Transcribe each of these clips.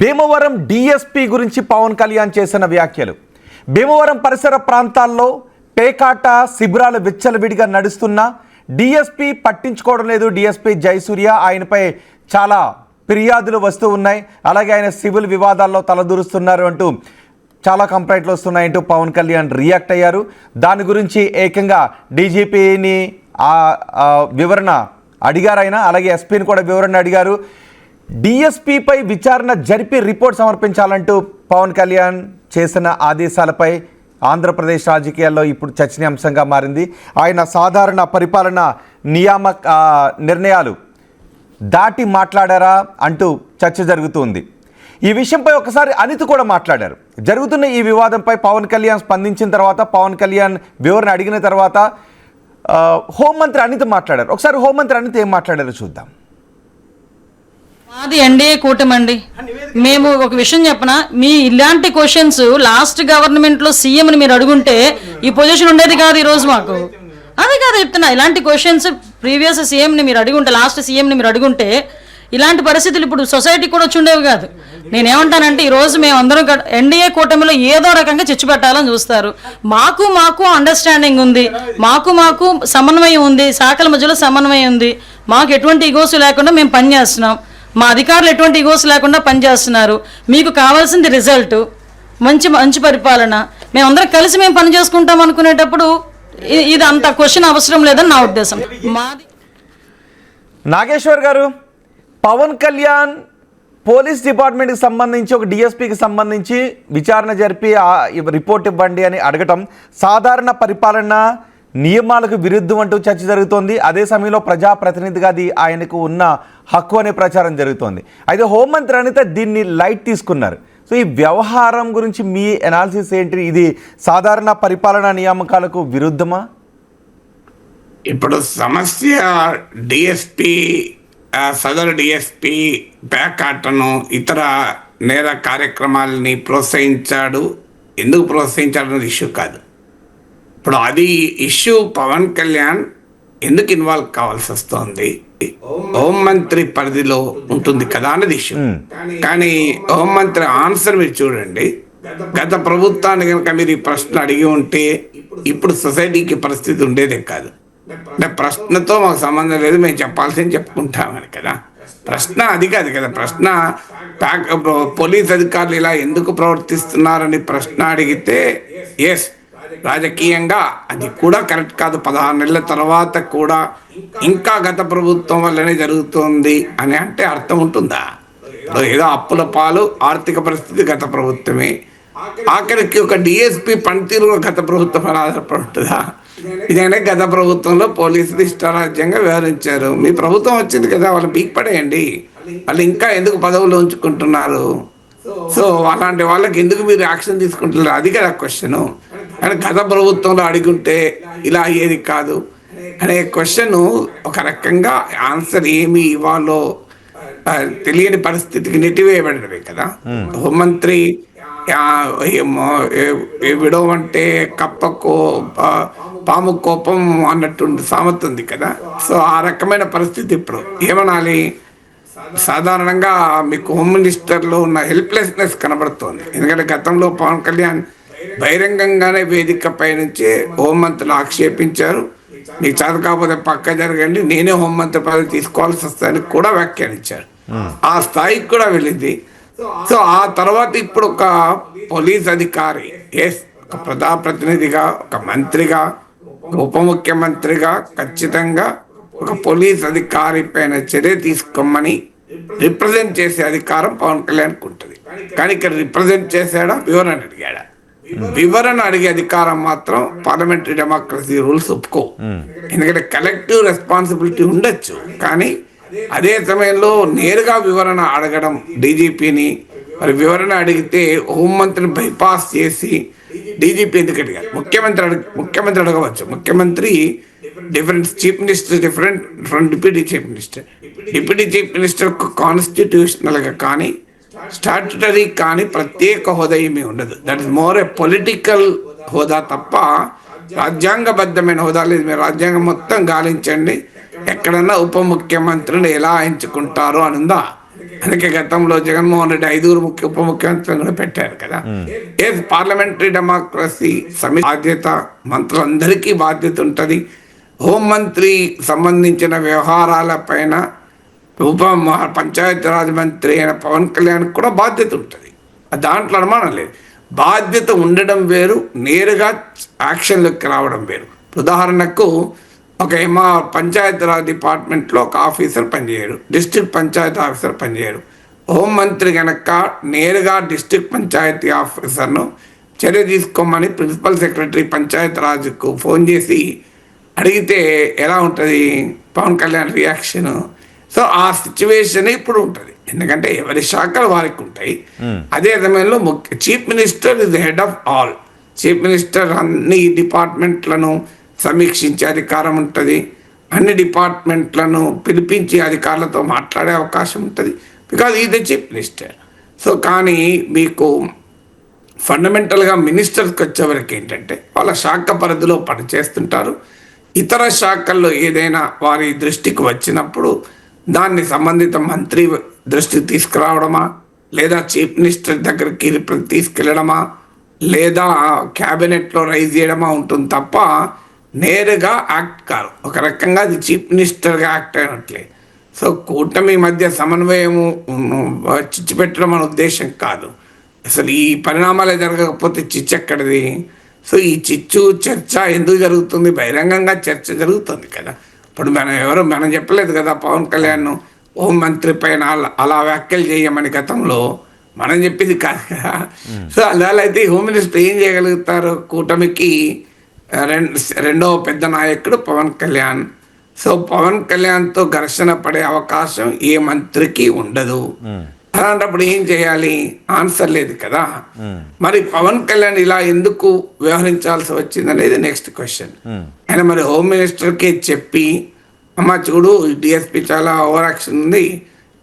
Bhimavaram DSP గురించి పవన్ కళ్యాణ్ చేసిన వ్యాఖ్యలు. భీమవరం పరిసర ప్రాంతాల్లో పేకాట శిబిరాలు విచ్చలవిడిగా నడుస్తున్న డిఎస్పీ పట్టించుకోవడం లేదు. డిఎస్పీ జయసూర్య ఆయనపై చాలా ఫిర్యాదులు వస్తూ ఉన్నాయి. అలాగే ఆయన సివిల్ వివాదాల్లో తలదూరుస్తున్నారు అంటూ చాలా కంప్లైంట్లు వస్తున్నాయంటూ పవన్ కళ్యాణ్ రియాక్ట్ అయ్యారు. దాని గురించి ఏకంగా డీజీపీని వివరణ అడిగారు ఆయన. అలాగే ఎస్పీని కూడా వివరణ అడిగారు. డిఎస్పీపై విచారణ జరిపి రిపోర్ట్ సమర్పించాలంటూ పవన్ కళ్యాణ్ చేసిన ఆదేశాలపై ఆంధ్రప్రదేశ్ రాజకీయాల్లో ఇప్పుడు చర్చనీయాంశంగా మారింది. ఆయన సాధారణ పరిపాలన నియామక నిర్ణయాలు దాటి మాట్లాడారా అంటూ చర్చ జరుగుతుంది. ఈ విషయంపై ఒకసారి అనిత్ కూడా మాట్లాడారు. జరుగుతున్న ఈ వివాదంపై పవన్ కళ్యాణ్ స్పందించిన తర్వాత పవన్ కళ్యాణ్ వివరణ అడిగిన తర్వాత హోంమంత్రి అనిత్ మాట్లాడారు. ఒకసారి హోంమంత్రి అనిత్ ఏం మాట్లాడారో చూద్దాం. మాది ఎన్డీఏ కూటమి అండి మేము ఒక విషయం చెప్పిన మీ ఇలాంటి క్వశ్చన్స్ లాస్ట్ గవర్నమెంట్లో సీఎంని మీరు అడుగుంటే ఈ పొజిషన్ ఉండేది కాదు ఈ రోజు మాకు. అదే కాదు చెప్తున్నా ఇలాంటి క్వశ్చన్స్ ప్రీవియస్ సీఎంని మీరు అడుగుంటే లాస్ట్ సీఎంని మీరు అడుగుంటే ఇలాంటి పరిస్థితులు ఇప్పుడు సొసైటీ కూడా వచ్చి ఉండేవి కాదు. నేనేమంటానంటే ఈరోజు మేము అందరం ఎన్డీఏ కూటమిలో ఏదో రకంగా చిచ్చు పెట్టాలని చూస్తారు. మాకు మాకు అండర్స్టాండింగ్ ఉంది. మాకు మాకు సమన్వయం ఉంది. శాఖల మధ్యలో సమన్వయం ఉంది. మాకు ఎటువంటి ఇగోసు లేకుండా మేము పనిచేస్తున్నాం. మా అధికారులు ఎటువంటి ఇగోస్ లేకుండా పనిచేస్తున్నారు. మీకు కావాల్సింది రిజల్ట్ మంచి మంచి పరిపాలన. మేమందరం కలిసి మేము పని చేసుకుంటాం అనుకునేటప్పుడు ఇది అంత క్వశ్చన్ అవసరం లేదని నా ఉద్దేశం. మాది నాగేశ్వర్ గారు పవన్ కళ్యాణ్ పోలీస్ డిపార్ట్మెంట్కి సంబంధించి ఒక డిఎస్పీకి సంబంధించి విచారణ జరిపి రిపోర్ట్ ఇవ్వండి అని అడగటం సాధారణ పరిపాలన నియమాలకు విరుద్ధం అంటూ చర్చ జరుగుతోంది. అదే సమయంలో ప్రజాప్రతినిధిగా అది ఆయనకు ఉన్న హక్కు అనే ప్రచారం జరుగుతోంది. అయితే హోంమంత్రి అనిత దీన్ని లైట్ తీసుకున్నారు. సో ఈ వ్యవహారం గురించి మీ ఎనాలిసిస్ ఏంటి? ఇది సాధారణ పరిపాలనా నియామకాలకు విరుద్ధమా? ఇప్పుడు సమస్య డిఎస్పి సదరు డిఎస్పి ప్యాకాటను ఇతర నేర కార్యక్రమాలని ప్రోత్సహించాడు. ఎందుకు ప్రోత్సహించాడు అనేది ఇష్యూ కాదు. ఇప్పుడు అది ఇష్యూ పవన్ కళ్యాణ్ ఎందుకు ఇన్వాల్వ్ కావాల్సి వస్తోంది? హోంమంత్రి పరిధిలో ఉంటుంది కదా అన్నది ఇష్యూ. కానీ హోంమంత్రి ఆన్సర్ మీరు చూడండి. గత ప్రభుత్వాన్ని కనుక మీరు ఈ ప్రశ్న అడిగి ఉంటే ఇప్పుడు సొసైటీకి పరిస్థితి ఉండేదే కాదు. అంటే ప్రశ్నతో మాకు సంబంధం లేదు మేము చెప్పాల్సింది చెప్పుకుంటామని కదా. ప్రశ్న అది కాదు కదా. ప్రశ్న పోలీస్ అధికారులు ఇలా ఎందుకు ప్రవర్తిస్తున్నారని ప్రశ్న అడిగితే ఎస్ రాజకీయంగా అది కూడా కరెక్ట్ కాదు. పదహారు నెలల తర్వాత కూడా ఇంకా గత ప్రభుత్వం వల్లనే జరుగుతుంది అని అంటే అర్థం ఉంటుందా? ఏదో అప్పుల పాలు ఆర్థిక పరిస్థితి గత ప్రభుత్వమే. ఆఖరికి ఒక డిఎస్పి పనితీరు గత ప్రభుత్వం ఆధారపడి ఉంటుందా ఇదైనా గత ప్రభుత్వంలో పోలీసులు ఇష్టారాజ్యంగా వ్యవహరించారు. మీ ప్రభుత్వం వచ్చింది కదా వాళ్ళు పీక్ పడేయండి. వాళ్ళు ఇంకా ఎందుకు పదవులు ఉంచుకుంటున్నారు? సో అలాంటి వాళ్ళకి ఎందుకు మీరు యాక్షన్ తీసుకుంటున్నారు? అది కదా క్వశ్చను. కానీ గత ప్రభుత్వంలో అడిగుంటే ఇలా అయ్యేది కాదు అనే క్వశ్చన్ ఒక రకంగా ఆన్సర్ ఏమి ఇవ్వాలో తెలియని పరిస్థితికి నెట్టివేయబడినవి కదా. హోంమంత్రి విడవమంటే కప్పకో పాము కోపం అన్నట్టు సామెత ఉంది కదా. సో ఆ రకమైన పరిస్థితి ఇప్పుడు. ఏమనాలి? సాధారణంగా మీకు హోమ్ మినిస్టర్లో ఉన్న హెల్ప్లెస్నెస్ కనబడుతోంది. ఎందుకంటే గతంలో పవన్ కళ్యాణ్ బహిరంగంగానే వేదికపై నుంచి హోంమంత్రులు ఆక్షేపించారు. మీకు చదువు కాకపోతే పక్క జరగండి నేనే హోంమంత్రి పదవి తీసుకోవాల్సి వస్తుందని కూడా వ్యాఖ్యానించారు. ఆ. స్థాయికి కూడా వెళ్ళింది. సో ఆ తర్వాత ఇప్పుడు ఒక పోలీస్ అధికారి ఎస్ ఒక ప్రజాప్రతినిధిగా ఒక మంత్రిగా ఉప ముఖ్యమంత్రిగా ఖచ్చితంగా ఒక పోలీస్ అధికారి పైన చర్య తీసుకోమని రిప్రజెంట్ చేసే అధికారం పవన్ కళ్యాణ్కి ఉంటుంది. కానీ ఇక్కడ రిప్రజెంట్ చేశాడా? వివరణ అడిగాడా? వివరణ అడిగే అధికారం మాత్రం పార్లమెంటరీ డెమోక్రసీ రూల్స్ ఒప్పుకో. ఎందుకంటే కలెక్టివ్ రెస్పాన్సిబిలిటీ ఉండొచ్చు. కానీ అదే సమయంలో నేరుగా వివరణ అడగడం డీజీపీని మరి వివరణ అడిగితే హోంమంత్రిని బైపాస్ చేసి డీజీపీ ఎందుకు అడిగారు? ముఖ్యమంత్రి అడగ ముఖ్యమంత్రి అడగవచ్చు. ముఖ్యమంత్రి different chief minister different from deputy chief minister. Deputy chief minister కాన్స్టిట్యూషనల్గా కానీ స్టాట్యుటరీ కానీ ప్రత్యేక హోదా ఏమీ ఉండదు. That is more a political హోదా తప్ప రాజ్యాంగబద్ధమైన హోదా లేదు. మీరు రాజ్యాంగం మొత్తం గాలించండి. ఎక్కడన్నా ఉప ముఖ్యమంత్రిని ఎలా ఎంచుకుంటారో అని ఉందా అందుకే గతంలో జగన్మోహన్ రెడ్డి ఐదుగురు ముఖ్య ఉప ముఖ్యమంత్రులను కూడా పెట్టారు కదా. ఏ పార్లమెంటరీ డెమోక్రసీ సమి బాధ్యత మంత్రులందరికీ బాధ్యత ఉంటుంది. హోంమంత్రి సంబంధించిన వ్యవహారాల పైన ఉప మహా- పంచాయతీరాజ్ మంత్రి అయిన పవన్ కళ్యాణ్ కూడా బాధ్యత ఉంటుంది. దాంట్లో అనుమానం లేదు. బాధ్యత ఉండడం వేరు నేరుగా యాక్షన్లోకి రావడం వేరు. ఉదాహరణకు ఒక మా పంచాయతీరాజ్ డిపార్ట్మెంట్లో ఒక ఆఫీసర్ పనిచేయడు డిస్ట్రిక్ట్ పంచాయతీ ఆఫీసర్ పనిచేయడు. హోంమంత్రి కనుక నేరుగా డిస్ట్రిక్ట్ పంచాయతీ ఆఫీసర్ను చర్య తీసుకోమని ప్రిన్సిపల్ సెక్రటరీ పంచాయతీరాజ్కు ఫోన్ చేసి అడిగితే ఎలా ఉంటుంది పవన్ కళ్యాణ్ రియాక్షన్? సో ఆ సిచ్యువేషన్ ఇప్పుడు ఉంటుంది. ఎందుకంటే ఎవరి శాఖలు వారికి ఉంటాయి. అదే సమయంలో ముఖ్య chief minister is head of all. Chief minister అన్ని డిపార్ట్మెంట్లను సమీక్షించే అధికారం ఉంటుంది. అన్ని డిపార్ట్మెంట్లను పిలిపించి అధికారులతో మాట్లాడే అవకాశం ఉంటుంది. బికాజ్ ఈ ద చీఫ్ మినిస్టర్ సో కానీ మీకు ఫండమెంటల్గా మినిస్టర్స్కి వచ్చేవరకు ఏంటంటే వాళ్ళ శాఖ పరిధిలో పనిచేస్తుంటారు. ఇతర శాఖల్లో ఏదైనా వారి దృష్టికి వచ్చినప్పుడు దాన్ని సంబంధిత మంత్రి దృష్టి తీసుకురావడమా? లేదా చీఫ్ మినిస్టర్ దగ్గరికి తీసుకెళ్ళడమా లేదా క్యాబినెట్లో రైజ్ చేయడమా ఉంటుంది తప్ప నేరుగా యాక్ట్ కాదు. ఒక రకంగా అది చీఫ్ మినిస్టర్గా యాక్ట్ అయినట్లే. సో కూటమి మధ్య సమన్వయము చిచ్చు పెట్టడం మన ఉద్దేశం కాదు. అసలు ఈ పరిణామాలే జరగకపోతే చిచ్చు ఎక్కడిది? సో ఈ చిచ్చు చర్చ ఎందుకు జరుగుతుంది? బహిరంగంగా చర్చ జరుగుతుంది కదా. ఇప్పుడు మనం ఎవరు మనం చెప్పలేదు కదా పవన్ కళ్యాణ్ హోంమంత్రి పైన అలా- అలా వ్యాఖ్యలు చేయమని గతంలో. మనం చెప్పింది కాదు కదా. సో అలా అయితే హోమ్ మినిస్టర్ ఏం చేయగలుగుతారు? కూటమికి రెండు రెండవ పెద్ద నాయకుడు పవన్ కళ్యాణ్. సో పవన్ కళ్యాణ్తో ఘర్షణ పడే అవకాశం ఏ మంత్రికి ఉండదు. అలాంటప్పుడు ఏం చేయాలి? ఆన్సర్ లేదు కదా. మరి పవన్ కళ్యాణ్ ఇలా ఎందుకు వ్యవహరించాల్సి వచ్చింది అనేది నెక్స్ట్ క్వశ్చన్. ఆయన మరి హోమ్ మినిస్టర్కి చెప్పి అమ్మ చూడు డిఎస్పి చాలా ఓవర్ యాక్షన్ ఉంది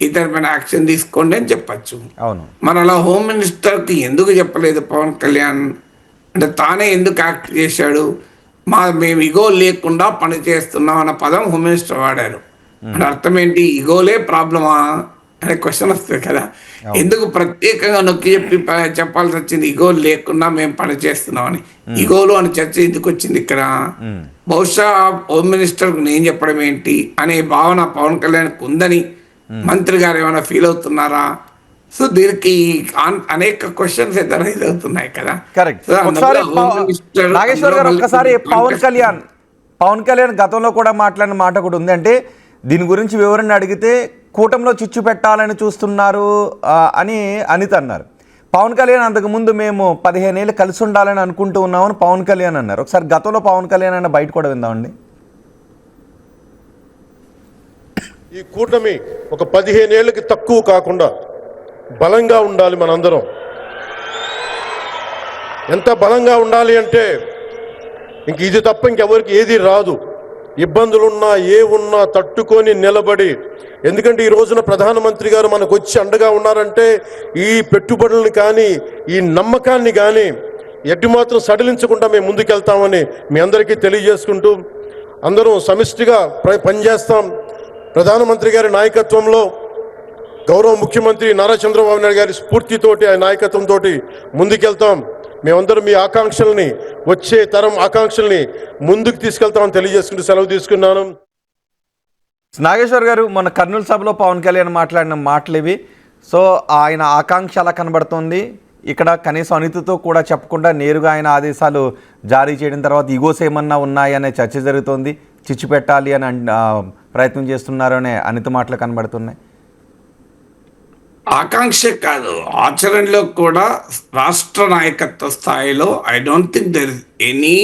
ఇతని పైన యాక్షన్ తీసుకోండి అని చెప్పచ్చు. మరి అలా హోమ్ మినిస్టర్కి ఎందుకు చెప్పలేదు పవన్ కళ్యాణ్? అంటే తానే ఎందుకు యాక్ట్ చేశాడు? మా మేము ఇగో లేకుండా పని చేస్తున్నాం అన్న పదం హోమ్ మినిస్టర్ వాడారు. అంటే అర్థం ఏంటి? ఇగోలే ప్రాబ్లమా? అనే క్వశ్చన్ వస్తుంది కదా. ఎందుకు ప్రత్యేకంగా నొక్కి చెప్పి చెప్పాల్సి వచ్చింది? ఇగో లేకుండా మేము పని చేస్తున్నామని. ఇగోలు అని చర్చ ఎందుకు వచ్చింది ఇక్కడ? బహుశా హోమ్ మినిస్టర్ నేను చెప్పడం ఏంటి? అనే భావన పవన్ కళ్యాణ్కి ఉందని మంత్రి గారు ఏమైనా ఫీల్ అవుతున్నారా? సో దీనికి అనేక క్వశ్చన్స్ అయితే రైజ్ అవుతున్నాయి కదా. నాగేశ్వర్ గారు ఒక్కసారి పవన్ కళ్యాణ్ పవన్ కళ్యాణ్ గతంలో కూడా మాట్లాడిన మాట కూడా ఉంది. అంటే దీని గురించి వివరణ అడిగితే కూటంలో చిచ్చు పెట్టాలని చూస్తున్నారు అని అనిత అన్నారు. పవన్ కళ్యాణ్ అంతకుముందు మేము పదిహేను ఏళ్ళు కలిసి ఉండాలని అనుకుంటూ ఉన్నామని పవన్ కళ్యాణ్ అన్నారు. ఒకసారి గతంలో పవన్ కళ్యాణ్ అన్న బయట కూడా విందామండి. ఈ కూటమి ఒక పదిహేను ఏళ్ళకి తక్కువ కాకుండా బలంగా ఉండాలి మనందరం. ఎంత బలంగా ఉండాలి అంటే ఇంక ఇది తప్ప ఇంకెవరికి ఏది రాదు. ఇబ్బందులున్నా ఏ ఉన్నా తట్టుకొని నిలబడి. ఎందుకంటే ఈ రోజున ప్రధానమంత్రి గారు మనకు వచ్చి అండగా ఉన్నారంటే ఈ పెట్టుబడులను కానీ ఈ నమ్మకాన్ని కానీ ఎట్టి మాత్రం సడలించకుండా మేము ముందుకెళ్తామని మీ అందరికీ తెలియజేసుకుంటూ అందరం సమిష్టిగా పనిచేస్తాం. ప్రధానమంత్రి గారి నాయకత్వంలో గౌరవ ముఖ్యమంత్రి నారా చంద్రబాబు నాయుడు గారి స్ఫూర్తితోటి ఆయన నాయకత్వంతో ముందుకెళ్తాం. మేమందరం మీ ఆకాంక్షల్ని వచ్చే తరం ఆకాంక్షల్ని ముందుకు తీసుకెళ్తామని తెలియజేసుకుంటూ సెలవు తీసుకున్నాను. నాగేశ్వర్ గారు మన కర్నూలు సభలో పవన్ కళ్యాణ్ మాట్లాడిన మాటలు ఇవి సో ఆయన ఆకాంక్ష అలా కనబడుతోంది. ఇక్కడ కనీసం అనితితో కూడా చెప్పకుండా నేరుగా ఆయన ఆదేశాలు జారీ చేయడం తర్వాత ఈగోస్ ఏమన్నా ఉన్నాయనే చర్చ జరుగుతోంది. చిచ్చు పెట్టాలి అని ప్రయత్నం చేస్తున్నారనే అనే అనిత మాటలు కనబడుతున్నాయి. ఆకాంక్ష కాదు. ఆచరణలో కూడా రాష్ట్ర నాయకత్వ స్థాయిలో I don't think there is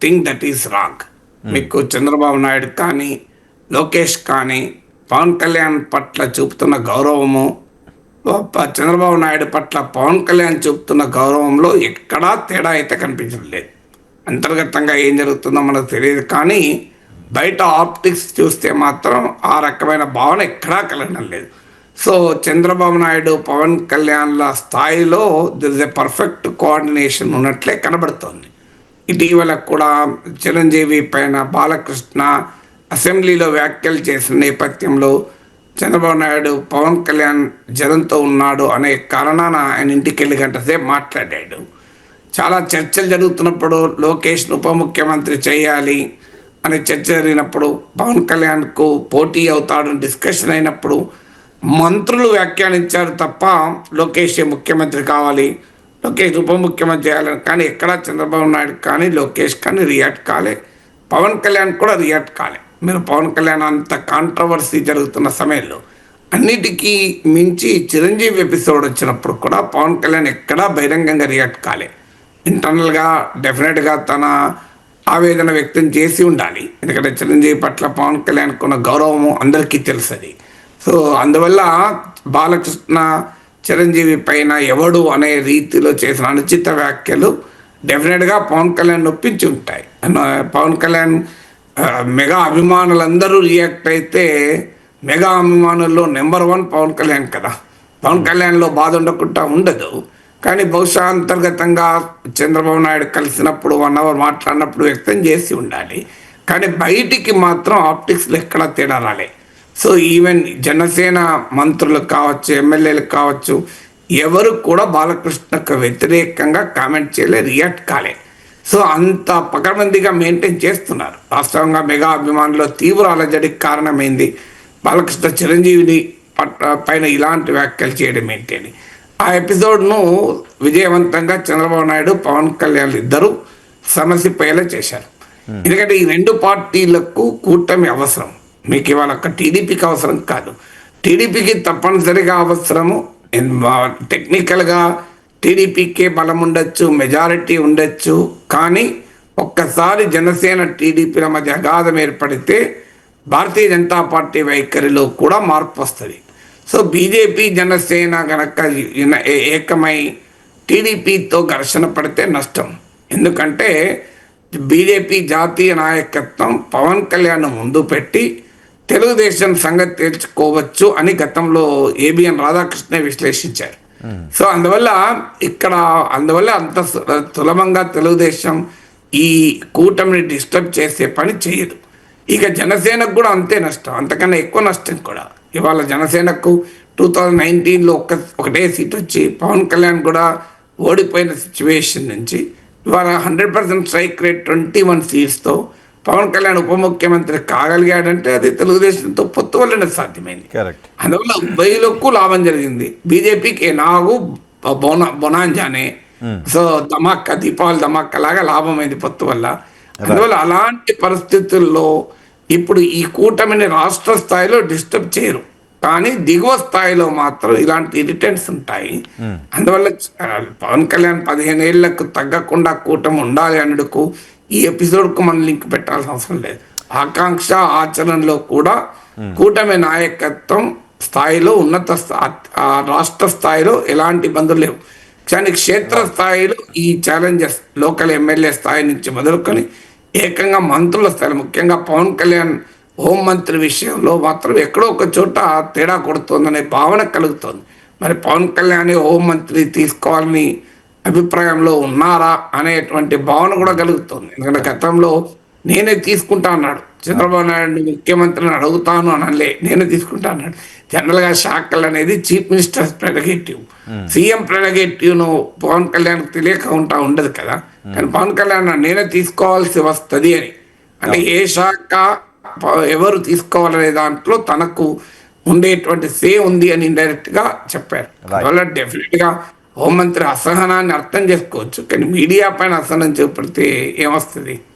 anything that is wrong మీకు చంద్రబాబు నాయుడు కానీ లోకేష్ కానీ పవన్ కళ్యాణ్ పట్ల చూపుతున్న గౌరవము చంద్రబాబు నాయుడు పట్ల పవన్ కళ్యాణ్ చూపుతున్న గౌరవంలో ఎక్కడా తేడా అయితే కనిపించడం లేదు. అంతర్గతంగా ఏం జరుగుతుందో మనకు తెలియదు కానీ బయట ఆప్టిక్స్ చూస్తే మాత్రం ఆ రకమైన భావన ఎక్కడా కలగడం లేదు. సో చంద్రబాబు నాయుడు పవన్ కళ్యాణ్ల స్థాయిలో there is a perfect coordination ఉన్నట్లే కనబడుతోంది. ఇటీవల కూడా చిరంజీవి పైన బాలకృష్ణ అసెంబ్లీలో వ్యాఖ్యలు చేసిన నేపథ్యంలో చంద్రబాబు నాయుడు పవన్ కళ్యాణ్ జనంతో ఉన్నాడు అనే కారణాన ఆయన ఇంటికి వెళ్ళి గంట సేపు మాట్లాడాడు. చాలా చర్చలు జరుగుతున్నప్పుడు లోకేష్ను ఉప ముఖ్యమంత్రి చేయాలి అనే చర్చ జరిగినప్పుడు పవన్ కళ్యాణ్కు పోటీ అవుతాడని డిస్కషన్ అయినప్పుడు మంత్రులు వ్యాఖ్యానించారు తప్ప లోకేష్ ముఖ్యమంత్రి కావాలి. లోకేష్ ఉప ముఖ్యమంత్రి చేయాలని కానీ ఎక్కడా చంద్రబాబు నాయుడు కానీ లోకేష్ కానీ రియాక్ట్ కాలే. పవన్ కళ్యాణ్ కూడా రియాక్ట్ కాలే. మీరు పవన్ కళ్యాణ్ అంత కాంట్రవర్సీ జరుగుతున్న సమయంలో అన్నిటికీ మించి చిరంజీవి ఎపిసోడ్ వచ్చినప్పుడు కూడా పవన్ కళ్యాణ్ ఎక్కడా బహిరంగంగా రియాక్ట్ కాలే. ఇంటర్నల్గా డెఫినెట్గా తన ఆవేదన వ్యక్తం చేసి ఉండాలి. ఎందుకంటే చిరంజీవి పట్ల పవన్ కళ్యాణ్కున్న గౌరవము అందరికీ తెలుసది. సో అందువల్ల బాలకృష్ణ చిరంజీవి పైన ఎవడు అనే రీతిలో చేసిన అనుచిత వ్యాఖ్యలు డెఫినెట్గా పవన్ కళ్యాణ్ నొప్పించి ఉంటాయి. పవన్ కళ్యాణ్ మెగా అభిమానులందరూ రియాక్ట్ అయితే మెగా అభిమానుల్లో నెంబర్ వన్ పవన్ కళ్యాణ్ కదా. పవన్ కళ్యాణ్లో బాధ ఉండకుండా ఉండదు. కానీ బహుశా అంతర్గతంగా చంద్రబాబు నాయుడు కలిసినప్పుడు వన్ అవర్ మాట్లాడినప్పుడు వ్యక్తం చేసి ఉండాలి. కానీ బయటికి మాత్రం ఆప్టిక్స్లో ఎక్కడా తేడా రాలేదు సో ఈవెన్ జనసేన మంత్రులు కావచ్చు ఎమ్మెల్యేలు కావచ్చు ఎవరు కూడా బాలకృష్ణకు వ్యతిరేకంగా కామెంట్ చేయలే రియాక్ట్ కాలే సో అంత పకడ్బందీగా మెయింటైన్ చేస్తున్నారు వాస్తవంగా మెగా అభిమానులు తీవ్ర అలజడికి కారణమైంది బాలకృష్ణ చిరంజీవిని పట్ల పైన ఇలాంటి వ్యాఖ్యలు చేయడం ఏంటి అని ఆ ఎపిసోడ్ను విజయవంతంగా చంద్రబాబు నాయుడు పవన్ కళ్యాణ్ ఇద్దరు సమసిపోయేలా చేశారు ఎందుకంటే ఈ రెండు పార్టీలకు కూటమి అవసరం మీకు ఇవాళ ఒక టీడీపీకి అవసరం కాదు. టీడీపీకి తప్పనిసరిగా అవసరము. టెక్నికల్గా టీడీపీకే బలం ఉండొచ్చు మెజారిటీ ఉండొచ్చు. కానీ ఒక్కసారి జనసేన టీడీపీల మధ్య అగాధం ఏర్పడితే భారతీయ జనతా పార్టీ వైఖరిలో కూడా మార్పు వస్తుంది సో బీజేపీ జనసేన గనక ఏకమై టీడీపీతో ఘర్షణ పడితే నష్టం. ఎందుకంటే బీజేపీ జాతీయ నాయకత్వం పవన్ కళ్యాణ్ ముందు పెట్టి తెలుగుదేశం సంగతి తేల్చుకోవచ్చు అని గతంలో ఏబిఎన్ రాధాకృష్ణ విశ్లేషించారు. సో అందువల్ల ఇక్కడ అందువల్ల అంత సులభంగా తెలుగుదేశం ఈ కూటమిని డిస్టర్బ్ చేసే పని చేయదు. ఇక జనసేనకు కూడా అంతే నష్టం అంతకన్నా ఎక్కువ నష్టం కూడా. ఇవాళ జనసేనకు టూ థౌజండ్ నైన్టీన్లో ఒక్క ఒకటే సీట్ వచ్చి పవన్ కళ్యాణ్ కూడా ఓడిపోయిన సిచ్యువేషన్ నుంచి ఇవాళ hundred percent strike rate twenty one సీట్స్తో Pawan Kalyan ఉప ముఖ్యమంత్రి కాగలిగాడంటే అది తెలుగుదేశంతో పొత్తు వల్లనే సాధ్యమైంది. అందువల్ల ఉభయలకు లాభం జరిగింది. బీజేపీకి నాగు బొన బొనాంజానే. సో ధమాక్క దీపావళి ధమాక్క లాగా లాభమైంది పొత్తు వల్ల. అందువల్ల అలాంటి పరిస్థితుల్లో ఇప్పుడు ఈ కూటమిని రాష్ట్ర స్థాయిలో డిస్టర్బ్ చేయరు. కానీ దిగువ స్థాయిలో మాత్రం ఇలాంటి ఇరిటెంట్స్ ఉంటాయి. అందువల్ల ఆ, పవన్ కళ్యాణ్ పదిహేను ఏళ్ళకు తగ్గకుండా కూటమి ఉండాలి అనుడుకు ఈ ఎపిసోడ్కు మనం లింక్ పెట్టాల్సిన అవసరం లేదు. ఆకాంక్ష ఆచరణలో కూడా కూటమి నాయకత్వం స్థాయిలో ఉన్నత రాష్ట్ర స్థాయిలో ఎలాంటి ఇబ్బందులు లేవు. కానీ క్షేత్ర స్థాయిలో ఈ ఛాలెంజెస్ లోకల్ ఎమ్మెల్యే స్థాయి నుంచి మొదలుకొని ఏకంగా మంత్రుల స్థాయి ముఖ్యంగా పవన్ కళ్యాణ్ హోంమంత్రి విషయంలో మాత్రం ఎక్కడో ఒక చోట తేడా కొడుతోందనే భావన కలుగుతోంది. మరి పవన్ కళ్యాణ్ హోంమంత్రి తీసుకోవాలని అభిప్రాయంలో ఉన్నారా అనేటువంటి భావన కూడా కలుగుతుంది. ఎందుకంటే గతంలో నేనే తీసుకుంటా అన్నాడు. చంద్రబాబు నాయుడు ముఖ్యమంత్రిని అడుగుతాను అనలే నేనే తీసుకుంటా అన్నాడు. జనరల్గా శాఖలు అనేది చీఫ్ మినిస్టర్ ప్రెరగేటివ్. సీఎం ప్రెరగేటివ్ను పవన్ కళ్యాణ్ తెలియక ఉంటా ఉండదు కదా. కానీ పవన్ కళ్యాణ్ నేనే తీసుకోవాల్సి వస్తుంది అని. అంటే ఏ శాఖ ఎవరు తీసుకోవాలనే దాంట్లో తనకు ఉండేటువంటి సే ఉంది అని ఇండైరెక్ట్గా చెప్పారు డెఫినెట్గా హోంమంత్రి అసహనాన్ని అర్థం చేసుకోవచ్చు కానీ మీడియా పైన అసహనం చూపెడితే ఏమొస్తుంది?